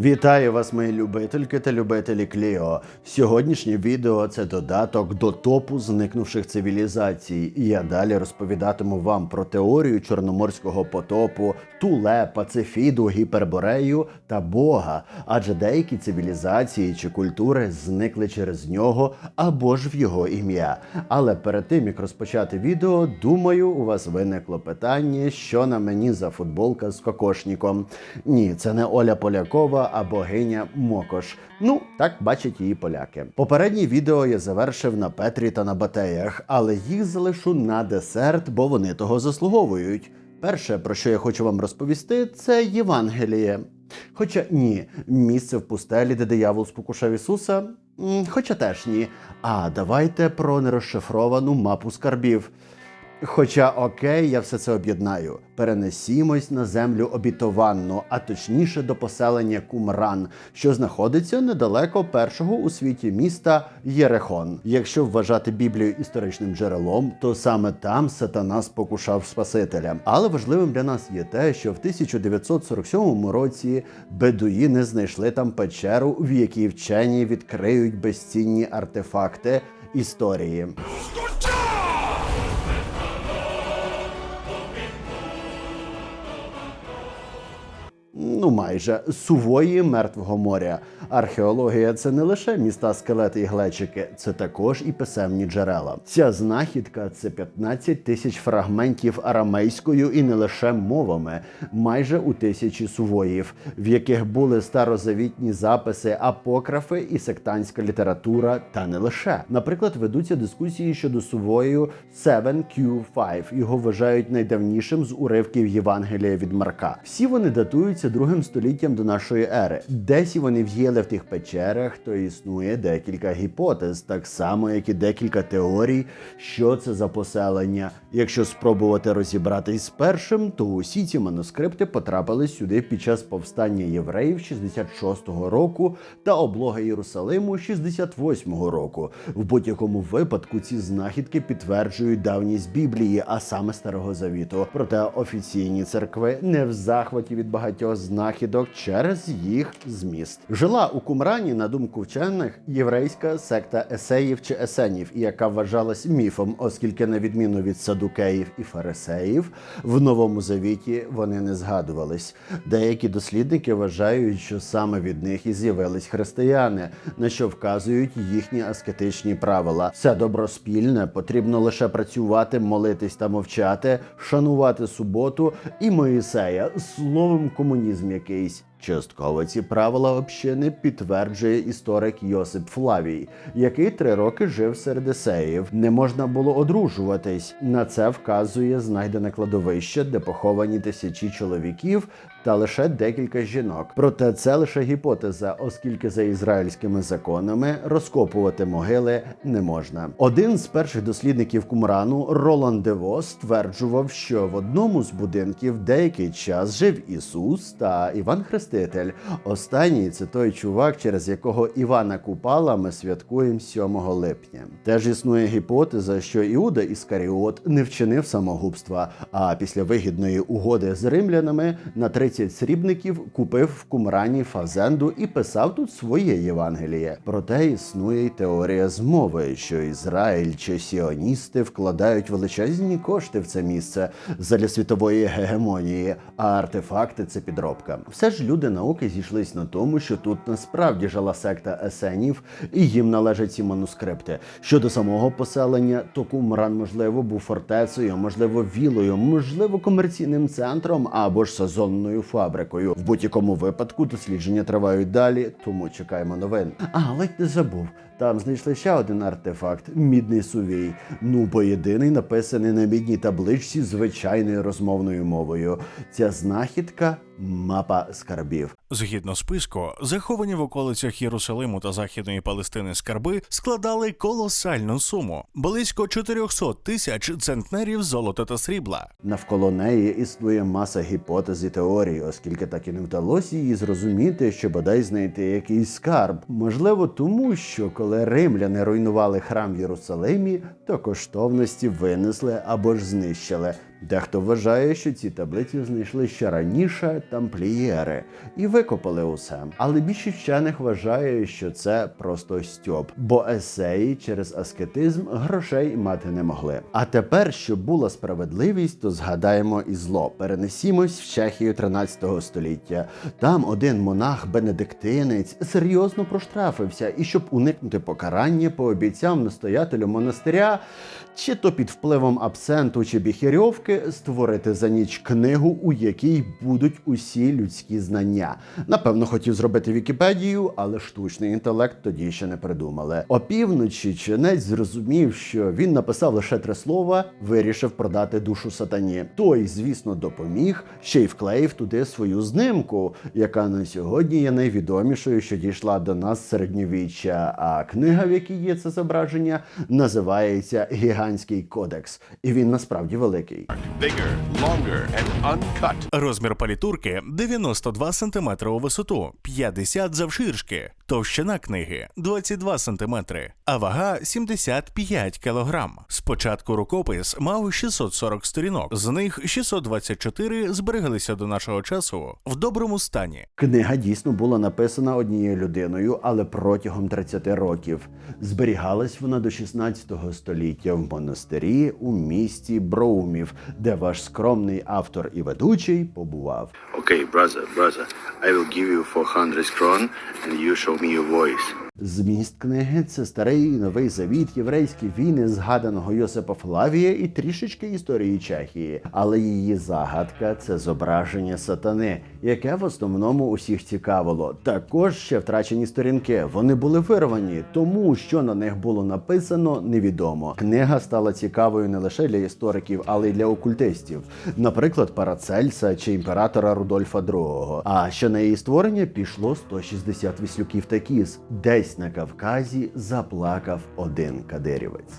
Вітаю вас, мої любительки та любителі Кліо. Сьогоднішнє відео це додаток до топу зникнувших цивілізацій. І я далі розповідатиму вам про теорію чорноморського потопу, туле, пацифіду, гіперборею та Бога. Адже деякі цивілізації чи культури зникли через нього або ж в його ім'я. Але перед тим як розпочати відео, думаю, у вас виникло питання, що на мені за футболка з кокошником. Ні, це не Оля Полякова а богиня Мокош. Ну, так бачать її поляки. Попереднє відео я завершив на Петрі та на Батеях, але їх залишу на десерт, бо вони того заслуговують. Перше, про що я хочу вам розповісти, це Євангеліє. Хоча ні, місце в пустелі, де диявол спокушав Ісуса, хоча теж ні. А давайте про нерозшифровану мапу скарбів. Хоча окей, я все це об'єднаю. Перенесімось на землю обітованну, а точніше до поселення Кумран, що знаходиться недалеко першого у світі міста Єрехон. Якщо вважати Біблію історичним джерелом, то саме там сатана спокушав Спасителя. Але важливим для нас є те, що в 1947 році бедуїни знайшли там печеру, в якій вчені відкриють безцінні артефакти історії. Ну, майже сувої мертвого моря. Археологія це не лише міста, скелети і глечики, це також і писемні джерела. Ця знахідка це 15 тисяч фрагментів арамейською і не лише мовами, майже у тисячі сувоїв, в яких були старозавітні записи, апокрафи і сектантська література, та не лише. Наприклад, ведуться дискусії щодо сувою 7Q5. Його вважають найдавнішим з уривків Євангелія від Марка. Всі вони датуються другим століттям до нашої ери. Десь вони в'їли в тих печерах, то існує декілька гіпотез, так само як і декілька теорій, що це за поселення. Якщо спробувати розібратись з першим, то усі ці манускрипти потрапили сюди під час повстання євреїв 66-го року та облоги Єрусалиму 68-го року. В будь-якому випадку ці знахідки підтверджують давність Біблії, а саме Старого Завіту. Проте офіційні церкви не в захваті від багатьох знахідок через їх зміст. Жила у Кумрані, на думку вчених, єврейська секта есеїв чи есенів, яка вважалась міфом, оскільки, на відміну від садукеїв і фарисеїв, в новому завіті вони не згадувались. Деякі дослідники вважають, що саме від них і з'явились християни, на що вказують їхні аскетичні правила. Все доброспільне, потрібно лише працювати, молитись та мовчати, шанувати суботу і Моїсея словом комунізм якийсь. Частково ці правила общини підтверджує історик Йосип Флавій, який три роки жив серед есеїв. Не можна було одружуватись. На це вказує знайдене кладовище, де поховані тисячі чоловіків та лише декілька жінок. Проте це лише гіпотеза, оскільки за ізраїльськими законами розкопувати могили не можна. Один з перших дослідників Кумрану Ролан Девос стверджував, що в одному з будинків деякий час жив Ісус та Іван Хреститель. Останній це той чувак, через якого Івана Купала ми святкуємо 7 липня. Теж існує гіпотеза, що Іуда Іскаріот не вчинив самогубства, а після вигідної угоди з римлянами на 30 срібників купив в Кумрані фазенду і писав тут своє Євангеліє. Проте існує й теорія змови, що Ізраїль чи сіоністи вкладають величезні кошти в це місце задля світової гегемонії, а артефакти це підробка. Все ж люди науки зійшлись на тому, що тут насправді жила секта есенів, і їм належать ці манускрипти. Щодо самого поселення, то Кумран, можливо, був фортецею, можливо, вілою, можливо, комерційним центром або ж сезонною фабрикою. В будь-якому випадку дослідження тривають далі, тому чекаємо новин. А ледь не забув. Там знайшли ще один артефакт мідний сувій. Ну, бо єдиний написаний на мідній табличці звичайною розмовною мовою. Ця знахідка мапа скарбів. Згідно списку, заховані в околицях Єрусалиму та Західної Палестини скарби складали колосальну суму близько 400 тисяч центнерів золота та срібла. Навколо неї існує маса гіпотез і теорій, оскільки так і не вдалося її зрозуміти, що бодай знайти якийсь скарб. Можливо, тому що коли римляни руйнували храм в Єрусалимі, то коштовності винесли або ж знищили. Дехто вважає, що ці таблиці знайшли ще раніше тамплієри і викопали усе. Але більшість вчених вважає, що це просто стьоп, бо есеї через аскетизм грошей мати не могли. А тепер, щоб була справедливість, то згадаємо і зло. Перенесімось в Чехію 13 століття. Там один монах-бенедиктинець серйозно проштрафився і, щоб уникнути покарання, пообіцяв настоятелю монастиря, чи то під впливом абсенту чи біхірьовки, створити за ніч книгу, у якій будуть усі людські знання. Напевно, хотів зробити Вікіпедію, але штучний інтелект тоді ще не придумали. Опівночі чинець зрозумів, що він написав лише три слова, вирішив продати душу сатані. Той, звісно, допоміг, ще й вклеїв туди свою знимку, яка на сьогодні є найвідомішою, що дійшла до нас середньовіччя. А книга, в якій є це зображення, називається Гігантський кодекс, і він насправді великий. bigger, longer, and uncut. Розмір палітурки 92 см у висоту, 50 завширшки. Товщина книги 22 см, а вага 75 кг. Спочатку рукопис мав 640 сторінок, з них 624 збереглися до нашого часу в доброму стані. Книга дійсно була написана однією людиною, але протягом 30 років. Зберігалась вона до 16 століття в монастирі у місті Броумів, де ваш скромний автор і ведучий побував. Okay, brother, brother, I will give you 400 крон and you show me your voice. Зміст книги це старий новий завіт, єврейські війни згаданого Йосипа Флавія і трішечки історії Чехії. Але її загадка це зображення сатани, яке в основному усіх цікавило. Також ще втрачені сторінки. Вони були вирвані, тому що на них було написано, невідомо. Книга стала цікавою не лише для істориків, але й для окультистів, наприклад, Парацельса чи імператора Рудольфа II. А ще на її створення пішло 160 віслюків та кіз. Десь на Кавказі заплакав один кадирівець.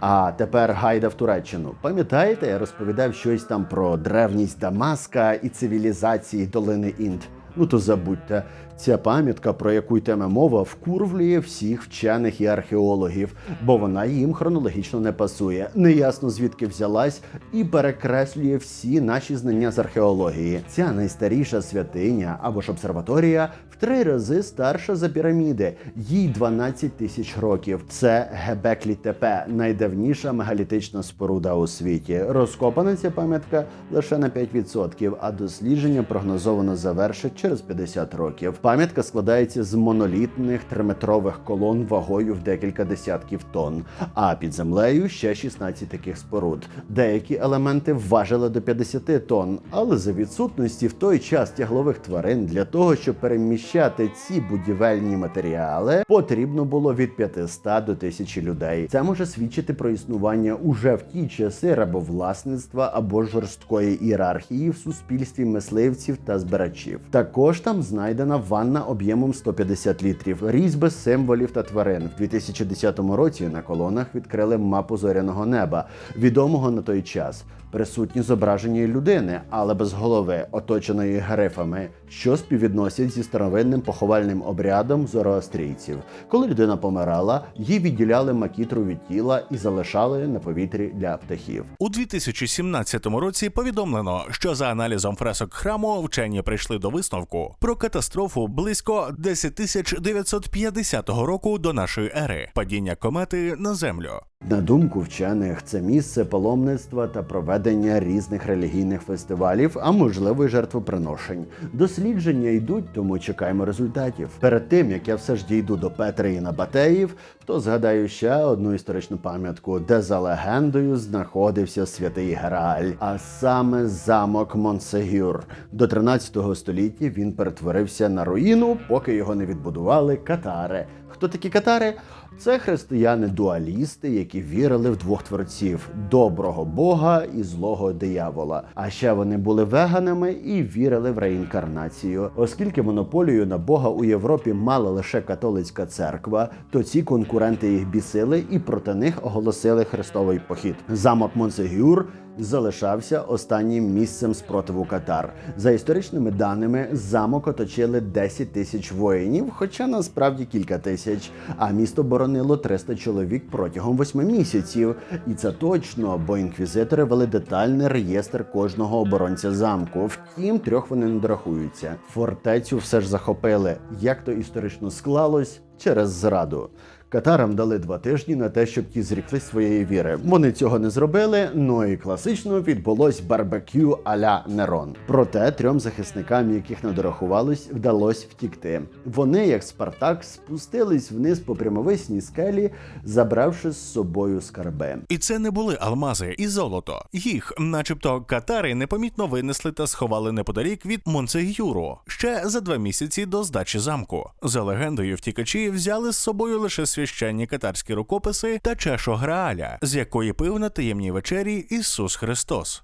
А тепер гайда в Туреччину. Пам'ятаєте, я розповідав щось там про древність Дамаска і цивілізації долини Інд. Ну то забудьте, ця пам'ятка, про яку йтиме мова, вкурвлює всіх вчених і археологів, бо вона їм хронологічно не пасує. Неясно звідки взялась і перекреслює всі наші знання з археології. Ця найстаріша святиня або ж обсерваторія в три рази старша за піраміди. Їй 12 тисяч років. Це Гебеклі Тепе, найдавніша мегалітична споруда у світі. Розкопана ця пам'ятка лише на 5%, а дослідження прогнозовано завершить через 50 років. Пам'ятка складається з монолітних триметрових колон вагою в декілька десятків тонн, а під землею ще 16 таких споруд. Деякі елементи важили до 50 тонн, але за відсутності в той час тяглових тварин для того, щоб переміщати ці будівельні матеріали, потрібно було від 500 до 1000 людей. Це може свідчити про існування уже в ті часи рабовласництва або жорсткої ієрархії в суспільстві мисливців та збирачів. Також там знайдена ванна об'ємом 150 літрів, різьби символів та тварин. В 2010 році на колонах відкрили мапу зоряного неба, відомого на той час. Присутні зображення людини, але без голови, оточеної грифами, що співвідносять зі старовинним поховальним обрядом зороастрійців. Коли людина помирала, їй відділяли макітру від тіла і залишали на повітрі для птахів. У 2017 році повідомлено, що за аналізом фресок храму вчені прийшли до висновку про катастрофу близько 10 950 року до нашої ери, падіння комети на землю. На думку вчених, це місце паломництва та проведення різних релігійних фестивалів, а можливо й жертвоприношень. Дослідження йдуть, тому чекаємо результатів. Перед тим як я все ж дійду до Петри і Набатеїв, то згадаю ще одну історичну пам'ятку, де за легендою знаходився святий Грааль, а саме замок Монсегюр. До 13 століття він перетворився на руїну, поки його не відбудували катари. Хто такі катари? Це християни-дуалісти, які вірили в двох творців доброго Бога і злого диявола. А ще вони були веганами і вірили в реінкарнацію. Оскільки монополію на Бога у Європі мала лише католицька церква, то ці конкуренти їх бісили і проти них оголосили хрестовий похід. Замок Монсегюр залишався останнім місцем спротиву Катар. За історичними даними, замок оточили 10 тисяч воїнів, хоча насправді кілька тисяч. А місто боронило 300 чоловік протягом 8 місяців. І це точно, бо інквізитори вели детальний реєстр кожного оборонця замку. Втім, трьох вони не дорахуються. Фортецю все ж захопили. Як то історично склалось через зраду. Катарам дали два тижні на те, щоб ті зрікли своєї віри. Вони цього не зробили. Ну і класично відбулось барбекю аля Нерон. Проте трьом захисникам, яких не дорахувалось, вдалося втікти. Вони, як Спартак, спустились вниз по прямовисній скелі, забравши з собою скарби. І це не були алмази і золото. Їх, начебто, катари непомітно винесли та сховали неподалік від Монсегюру ще за два місяці до здачі замку. За легендою, втікачі взяли з собою лише священні катарські рукописи та чашу Грааля, з якої пив на таємній вечері Ісус Христос.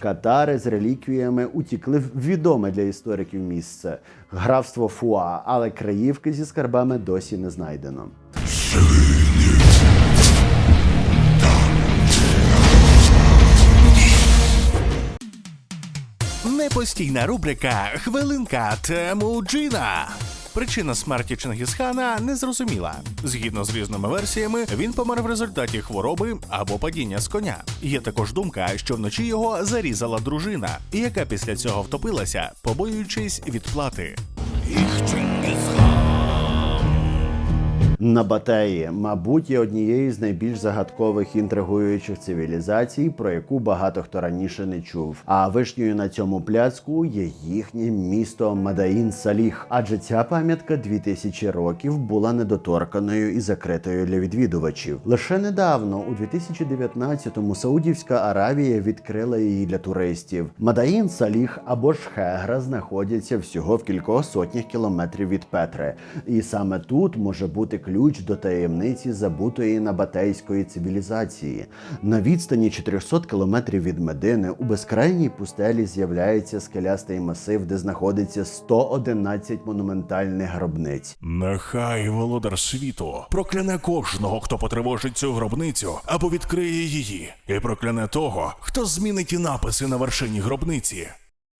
Катари з реліквіями утікли в відоме для істориків місце графство Фуа, але краївки зі скарбами досі не знайдено. Непостійна рубрика Хвилинка Темуджина. Причина смерті Чингісхана не зрозуміла. Згідно з різними версіями, він помер в результаті хвороби або падіння з коня. Є також думка, що вночі його зарізала дружина, яка після цього втопилася, побоюючись відплати. Набатеї, мабуть, є однією з найбільш загадкових інтригуючих цивілізацій, про яку багато хто раніше не чув. А вишньою на цьому пляцку є їхнє місто Мадаїн Саліх, адже ця пам'ятка 2000 років була недоторканою і закритою для відвідувачів. Лише недавно, у 2019-му, Саудівська Аравія відкрила її для туристів. Мадаїн Саліх або ж Хегра знаходяться всього в кількох сотнях кілометрів від Петри, і саме тут може бути ключ до таємниці забутої набатейської цивілізації. На відстані 400 кілометрів від Медини у безкрайній пустелі з'являється скелястий масив, де знаходиться 111 монументальних гробниць. Нехай володар світу прокляне кожного, хто потривожить цю гробницю або відкриє її, і прокляне того, хто змінить і написи на вершині гробниці.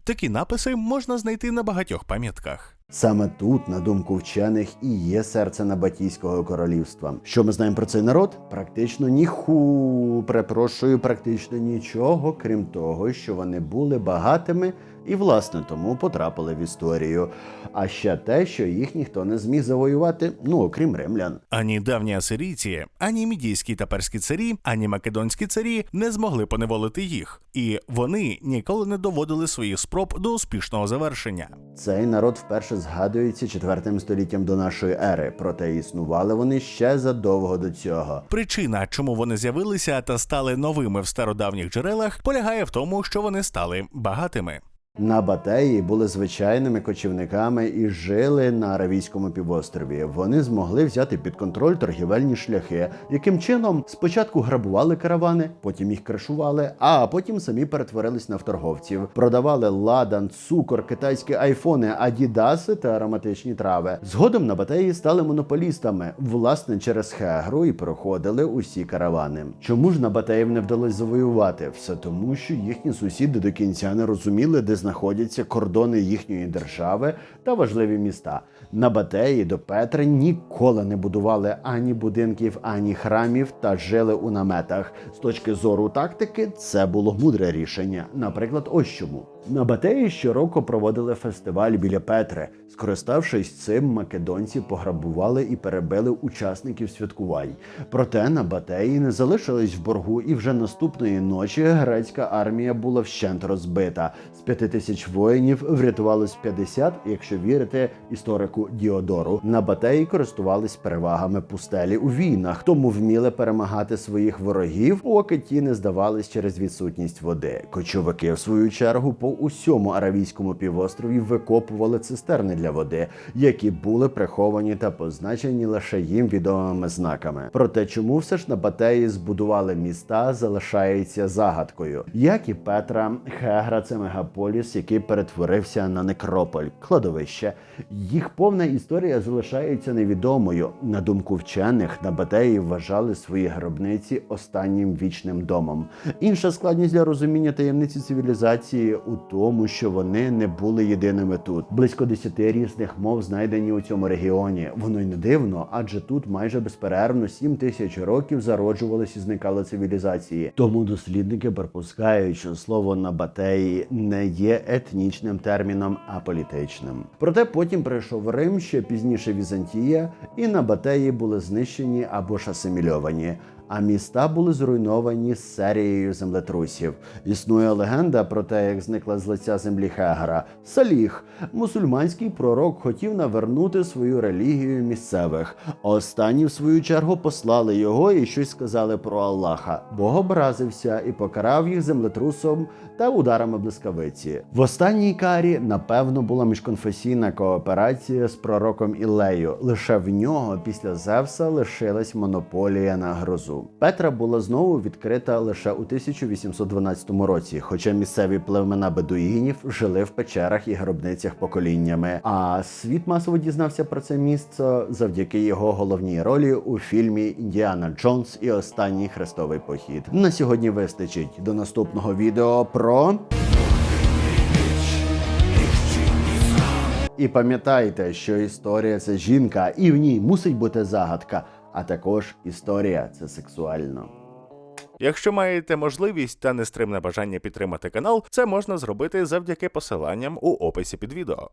Такі написи можна знайти на багатьох пам'ятках. Саме тут, на думку вчених, і є серце Набатійського королівства. Що ми знаємо про цей народ? Практично ніху, перепрошую, практично нічого, крім того, що вони були багатими і, власне, тому потрапили в історію. А ще те, що їх ніхто не зміг завоювати, ну окрім римлян. Ані давні асирійці, ані мідійські та перські царі, ані македонські царі не змогли поневолити їх, і вони ніколи не доводили своїх спроб до успішного завершення. Цей народ вперше згадується четвертим століттям до нашої ери, проте існували вони ще задовго до цього. Причина, чому вони з'явилися та стали новими в стародавніх джерелах, полягає в тому, що вони стали багатими. Набатеї були звичайними кочівниками і жили на Аравійському півострові. Вони змогли взяти під контроль торгівельні шляхи, яким чином спочатку грабували каравани, потім їх кришували, а потім самі перетворились на вторговців, продавали ладан, цукор, китайські айфони, адідаси та ароматичні трави. Згодом набатеї стали монополістами, власне, через Хегру і проходили усі каравани. Чому ж набатеїв не вдалося завоювати? Все тому, що їхні сусіди до кінця не розуміли, де знаходяться кордони їхньої держави та важливі міста. На Батеї до Петри ніколи не будували ані будинків, ані храмів та жили у наметах. З точки зору тактики, це було мудре рішення. Наприклад, ось чому. На Батеї щороку проводили фестиваль біля Петри. Скориставшись цим, македонці пограбували і перебили учасників святкувань. Проте на Батеї не залишились в боргу, і вже наступної ночі грецька армія була вщент розбита. З п'яти тисяч воїнів врятувалось 50, якщо вірити історику Діодору. На Батеї користувались перевагами пустелі у війнах, тому вміли перемагати своїх ворогів, поки ті не здавались через відсутність води. Кочовики, в свою чергу, по усьому аравійському півострові викопували цистерни для води, які були приховані та позначені лише їм відомими знаками. Проте, чому все ж на Батеї збудували міста, залишається загадкою. Як і Петра, Хегра це мегаполіс, який перетворився на некрополь, кладовище. Їх повна історія залишається невідомою. На думку вчених, на Батеї вважали свої гробниці останнім вічним домом. Інша складність для розуміння таємниці цивілізації у тому, що вони не були єдиними тут. Близько десяти різних мов знайдені у цьому регіоні. Воно й не дивно, адже тут майже безперервно 7 тисяч років зароджувалися і зникали цивілізації. Тому дослідники припускають, що слово Набатеї не є етнічним терміном, а політичним. Проте потім прийшов Рим, ще пізніше Візантія, і Набатеї були знищені або ж асимільовані. А міста були зруйновані серією землетрусів. Існує легенда про те, як зникла з лиця землі Хегера. Саліх, мусульманський пророк, хотів навернути свою релігію місцевих. Останні, в свою чергу, послали його і щось сказали про Аллаха. Бог образився і покарав їх землетрусом та ударами блискавиці. В останній карі, напевно, була міжконфесійна кооперація з пророком Ілею. Лише в нього після Зевса лишилась монополія на грозу. Петра була знову відкрита лише у 1812 році, хоча місцеві племена бедуїнів жили в печерах і гробницях поколіннями. А світ масово дізнався про це місце завдяки його головній ролі у фільмі Індіана Джонс і останній хрестовий похід. На сьогодні вистачить до наступного відео про. І пам'ятайте, що історія це жінка, і в ній мусить бути загадка. А також історія це сексуально. Якщо маєте можливість та нестримне бажання підтримати канал, це можна зробити завдяки посиланням у описі під відео.